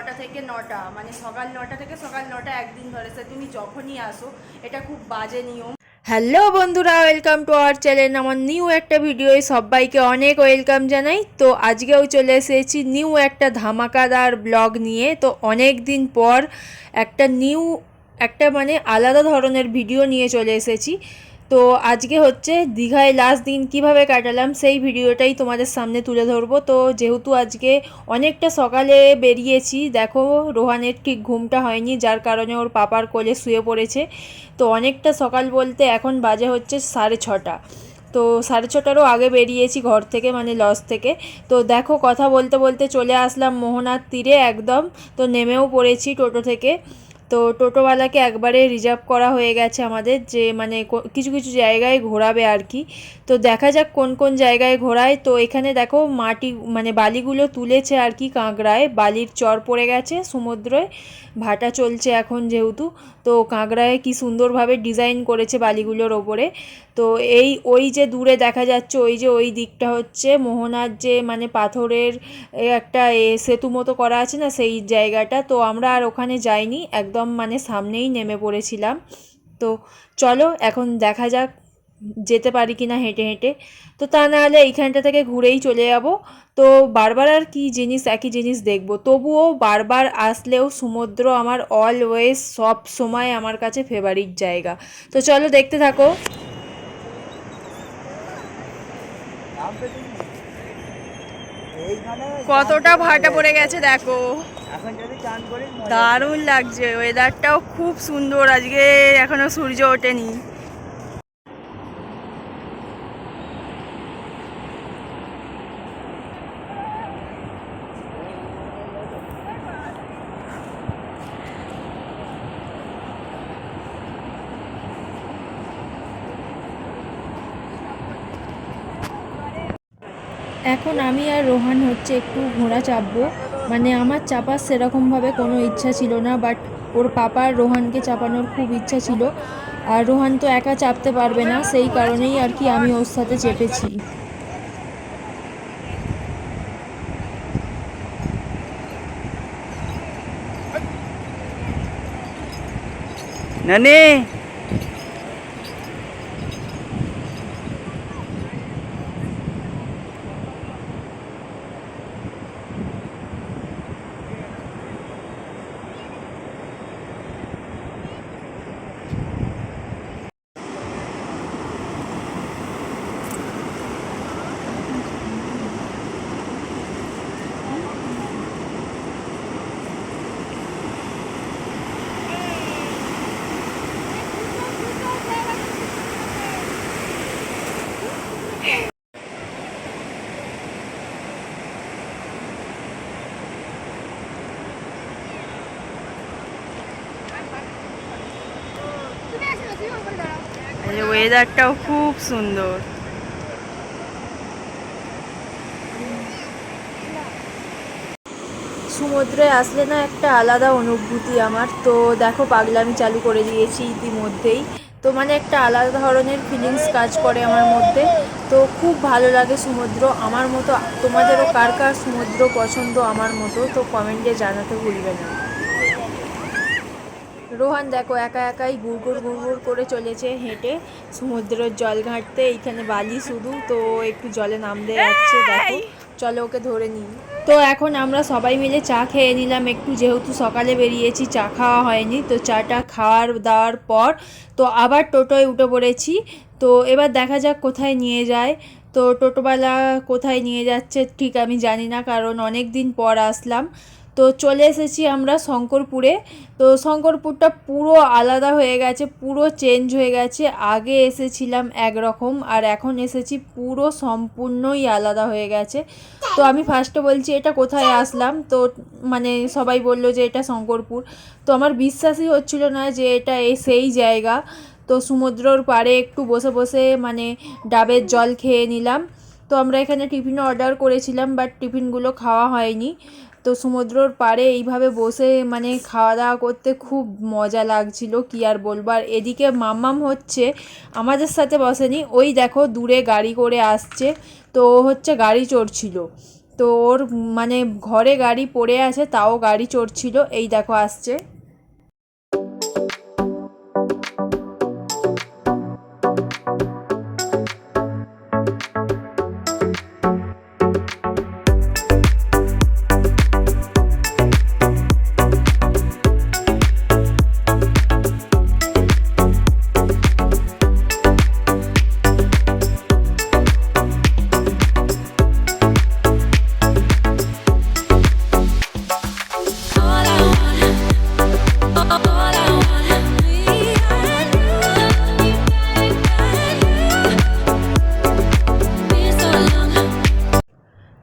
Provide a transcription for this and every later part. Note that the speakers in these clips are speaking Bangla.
নটা থেকে নটা মানে সকাল নটা থেকে সকাল নটা একদিন ধরে। সে তুমি যখনই আসো, এটা খুব বাজে নিয়ম। হ্যালো বন্ধুরা ওয়েলকাম টু আওয়ার চ্যানেল আমার নিউ একটা ভিডিও সবাইকে অনেক ওয়েলকাম জানাই। তো আজকেও চলে এসেছি নিউ একটা ধামাকাদার ব্লগ নিয়ে। তো অনেক দিন পর একটা নিউ একটা মানে আলাদা ধরনের ভিডিও নিয়ে চলে এসেছি। তো আজকে হচ্ছে দীঘায় লাস্ট দিন কীভাবে কাটালাম সেই ভিডিওটাই তোমাদের সামনে তুলে ধরবো। তো যেহেতু আজকে অনেকটা সকালে বেরিয়েছি, দেখো রোহানের ঠিক ঘুমটা হয়নি, যার কারণে ওর পাপার কোলে শুয়ে পড়েছে। তো অনেকটা সকাল বলতে এখন বাজে হচ্ছে সাড়ে ছটা। তো সাড়ে ছটারও আগে বেরিয়েছি ঘর থেকে মানে লজ থেকে। তো দেখো কথা বলতে বলতে চলে আসলাম মোহনার তীরে একদম। তো নেমেও পড়েছি টোটো থেকে। তো টোটোওয়ালাকে একবারে রিজার্ভ করা হয়ে গেছে আমাদের, যে মানে কিছু কিছু জায়গায় ঘোরাবে আর কি। তো দেখা যাক কোন কোন জায়গায় ঘোরায়। তো এখানে দেখো মাটি মানে বালিগুলো তুলেছে আর কি কাঁকড়ায়। বালির চর পড়ে গেছে সমুদ্রে ভাটা চলছে এখন যেহেতু। তো কাঁকড়ায় কি সুন্দরভাবে ডিজাইন করেছে বালিগুলোর ওপরে। তো এই, ওই যে দূরে দেখা যাচ্ছে, ওই যে ওই দিকটা হচ্ছে মোহনার যে মানে পাথরের একটা সেতু মতো করা আছে না, সেই জায়গাটা। তো আমরা আর ওখানে যাইনি, একদম মানে সামনেই নেমে পড়েছিলাম। তো চলো এখন দেখা যাক যেতে পারি কি না হেঁটে হেঁটে। তো তা নাহলে এইখানটা থেকে ঘুরেই চলে যাব। তো বারবার আর কি জিনিস একই জিনিস দেখব। তবুও বারবার আসলেও সমুদ্র আমার অলওয়েজ সব সময় আমার কাছে ফেভারিট জায়গা। তো চলো দেখতে থাকো। কতটা ভাটা পড়ে গেছে দেখো। দারুণ লাগছে ওয়েদারটাও খুব সুন্দর, আজকে এখনও সূর্য ওঠেনি। এখন আমি আর রোহান হচ্ছে একটু ঘোড়া চাপবো। মানে আমার চাপার সেরকমভাবে কোনো ইচ্ছা ছিল না বাট ওর পাপার রোহানকে চাপানোর খুব ইচ্ছা ছিল। আর রোহান তো একা চাপতে পারবে না, সেই কারণেই আর কি আমি ওর সাথে চেপেছি। নানি! ওয়েদারটাও খুব সুন্দর। সমুদ্রে আসলে না একটা আলাদা অনুভূতি আমার। তো দেখো, পাগলামি চালু করে দিয়েছি ইতিমধ্যেই। তো মানে একটা আলাদা ধরনের ফিলিংস কাজ করে আমার মধ্যে। তো খুব ভালো লাগে সমুদ্র। আমার মতো, তোমাদেরও কার কার সমুদ্র পছন্দ আমার মতো, তো কমেন্টে জানাতে ভুলবে না। রোহান দেখো একা একাই গুড়গুড় গুড়গুড় করে চলেছে হেঁটে। সমুদ্রের জল ঘাঁটতে এইখানে বালি শুধু তো একটু জলে নামতে যাচ্ছে দেখো। চলো ওকে ধরে নিই। তো এখন আমরা সবাই মিলে চা খেয়ে নিলাম একটু যেহেতু সকালে বেরিয়েছি চা খাওয়া হয়নি তো চাটা খাওয়ার দাওয়ার পর তো আবার টোটোয় উঠে পড়েছি। তো এবার দেখা যাক কোথায় নিয়ে যায়। তো টোটোওয়ালা কোথায় নিয়ে যাচ্ছে ঠিক আমি জানি না কারণ অনেক দিন পর আসলাম। তো চলে এসেছি আমরা শঙ্করপুরে। তো শঙ্করপুরটা পুরো আলাদা হয়ে গেছে, পুরো চেঞ্জ হয়ে গেছে। আগে এসেছিলাম একরকম আর এখন এসেছি পুরো সম্পূর্ণই আলাদা হয়ে গেছে। তো আমি ফার্স্টে বলছি, এটা কোথায় আসলাম? তো মানে সবাই বলল যে, এটা শঙ্করপুর। তো আমার বিশ্বাসই হচ্ছিল না যে, এটা সেই জায়গা। তো সমুদ্রর পাড়ে একটু বসে বসে মানে ডাবের জল খেয়ে নিলাম। তো আমরা এখানে টিফিন অর্ডার করেছিলাম বাট টিফিনগুলো খাওয়া হয়নি। তো সমুদ্রর পাড়ে এইভাবে বসে মানে খাওয়া দাওয়া করতে খুব মজা লাগছিল, কি আর বলব? আর এদিকে মাম্মাম হচ্ছে, আমাদের সাথে বসেনি, ওই দেখো দূরে গাড়ি করে আসছে, তো হচ্ছে গাড়ি চড়ছিল। তো ওর মানে ঘরে গাড়ি পড়ে আছে, তাও গাড়ি চড়ছিল, এই দেখো আসছে।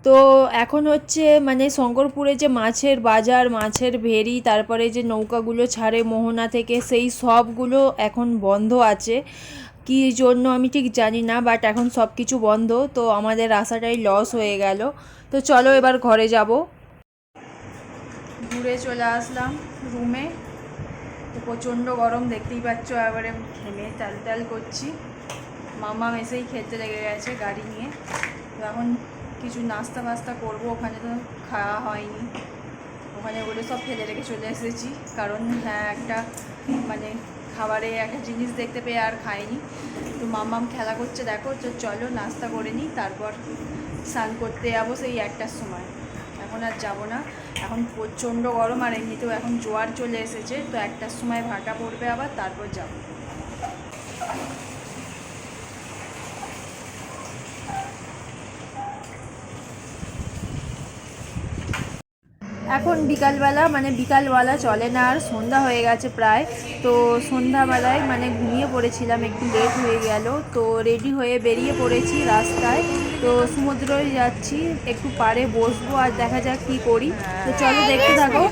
তো এখন হচ্ছে মানে শঙ্করপুরে যে মাছের বাজার, মাছের ভেরি তারপরে যে নৌকাগুলো ছাড়ে মোহনা থেকে, সেই সবগুলো এখন বন্ধ আছে। কী জন্য আমি ঠিক জানি না বাট এখন সব কিছু বন্ধ। তো আমাদের আশাটাই লস হয়ে গেল। তো চলো এবার ঘরে যাব। ঘুরে চলে আসলাম রুমে তো প্রচণ্ড গরম, দেখতেই পাচ্ছ এবারে ঘেমে তাল তাল করছি। মামা মেসেই খেতে লেগে গেছে গাড়ি নিয়ে। তো এখন কিছু নাস্তা ফাস্তা করব, ওখানে তো খাওয়া হয়নি। ওখানে ওগুলো সব ফেলে রেখে চলে এসেছি। কারণ হ্যাঁ একটা মানে খাবারে একটা জিনিস দেখতে পেয়ে আর খাইনি। তো মামাম খেলা করছে, দেখো, তো চলো নাস্তা করে নিই, তারপর স্নান করতে যাব সেই একটার সময়। এখন আর যাব না। এখন প্রচণ্ড গরম আর এমনিতেও এখন জোয়ার চলে এসেছে, তো একটার সময় ভাটা পড়বে আবার, তারপর যাব। এখন বিকালবেলা মানে বিকালবেলা চলে না, আর সন্ধ্যা হয়ে গেছে প্রায়। তো সন্ধ্যাবেলায় মানে ঘুমিয়ে পড়েছিলাম, একটু লেট হয়ে গেল। তো রেডি হয়ে বেরিয়ে পড়েছি রাস্তায়। তো সমুদ্রই যাচ্ছি, একটু পাড়ে বসবো, আর দেখা যাক কী করি। তো চলো দেখতে থাকো।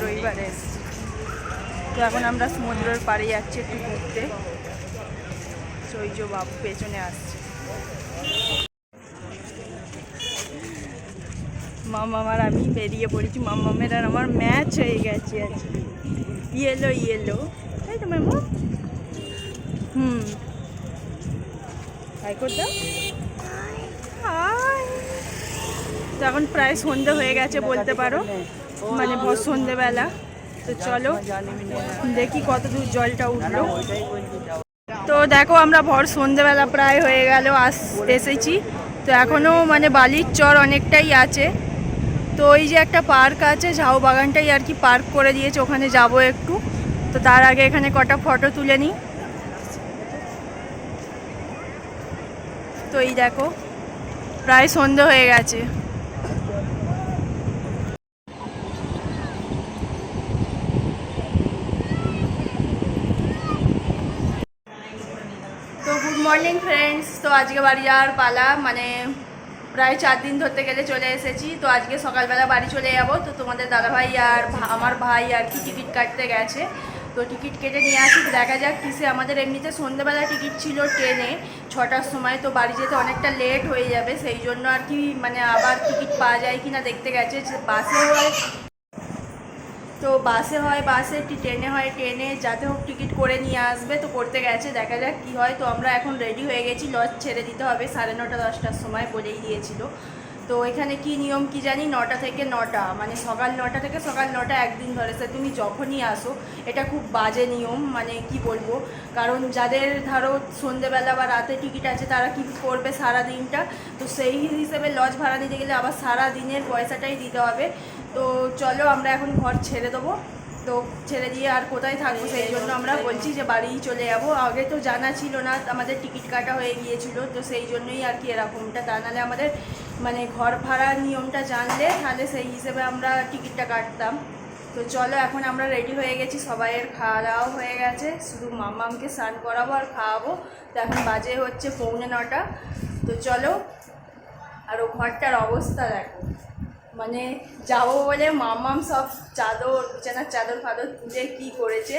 তো এখন আমরা সমুদ্রের পাড়ে যাচ্ছি একটু ঘুরতে। চৈজ বাবু পেছনে আসছে। মামার আমি বেরিয়ে পড়েছি, মামামের আর আমার ম্যাচ হয়ে গেছে আজকে। ইয়েলো ইয়েলো তাই তো ম্যাম হুম। হাই করে দাও হাই তো এখন প্রায় সন্ধে হয়ে গেছে বলতে পারো। মানে সন্ধেবেলা। তো চলো, দেখি কত দূর জলটা উঠল। তো দেখো, আমরা ভর সন্ধেবেলা প্রায় হয়ে গেল, আস এসেছি। তো এখনও মানে বালির চর অনেকটাই আছে। তো ওই যে একটা পার্ক আছে, ঝাউ বাগানটাই আর কি পার্ক করে দিয়েছে, ওখানে যাব একটু। তো তার আগে এখানে কটা ফটো তুলে নিই। তো এই দেখো, প্রায় সন্ধে হয়ে গেছে। তো গুড মর্নিং ফ্রেন্ডস তো আজকে বাড়ি যাওয়ার পালা মানে প্রায় চার দিন ধরতে গেলে চলে এসেছি। তো আজকে সকালবেলা বাড়ি চলে যাব। তো তোমাদের দাদাভাই আর আমার ভাই আর কি টিকিট কাটতে গেছে। তো টিকিট কেটে নিয়ে আসি। দেখা যাক কিসে। আমাদের এমনিতে সন্ধ্যেবেলা টিকিট ছিল ট্রেনে। ছটার সময় তো বাড়ি যেতে অনেকটা লেট হয়ে যাবে। সেই জন্য আর কি মানে আবার টিকিট পাওয়া যায় কি না দেখতে গেছে। বাসে হয় তো বাসে হয়, বাসে ট্রেনে হয়, ট্রেনে, যাতে হোক টিকিট করে নিয়ে আসবে, তো করতে গেছে, দেখা যাক কী হয়, তো আমরা এখন রেডি হয়ে গেছি, লজ ছেড়ে দিতে হবে, সাড়ে নটা, দশটার সময় বলেই দিয়েছিল। তো এখানে কি নিয়ম, কি জানি, নটা থেকে নটা মানে সকাল নটা থেকে সকাল নটা একদিন ধরে সে তুমি যখনই আসো, এটা খুব বাজে নিয়ম মানে কি বলব, কারণ যাদের ধরো সন্ধেবেলা বা রাতে টিকিট আছে, তারা কি করবে সারা দিনটা তো সেই হিসেবে লজ ভাড়া দিতে গেলে আবার সারা দিনের পয়সাটাই দিতে হবে। তো চলো আমরা এখন ঘর ছেড়ে দেবো। তো ছেড়ে দিয়ে আর কোথায় থাকব সেই জন্য আমরা বলছি যে বাড়িই চলে যাব। আগে তো জানা ছিল না, আমাদের টিকিট কাটা হয়ে গিয়েছিল, তো সেই জন্যই আর কি এরকমটা। তা নাহলে আমাদের মানে ঘর ভাড়ার নিয়মটা জানলে, তাহলে সেই হিসেবে আমরা টিকিটটা কাটতাম। তো চলো এখন আমরা রেডি হয়ে গেছি, সবাইয়ের খাওয়া দাওয়া হয়ে গেছে। শুধু মাম্মামকে স্নান করাবো আর খাওয়াবো। তো এখন বাজে হচ্ছে পৌনে নটা। তো চলো, আর ও ঘরটার অবস্থা দেখো। মানে যাব বলে মামাম সব চাদর বিছানার চাদর ফাদর তুলে কি করেছে।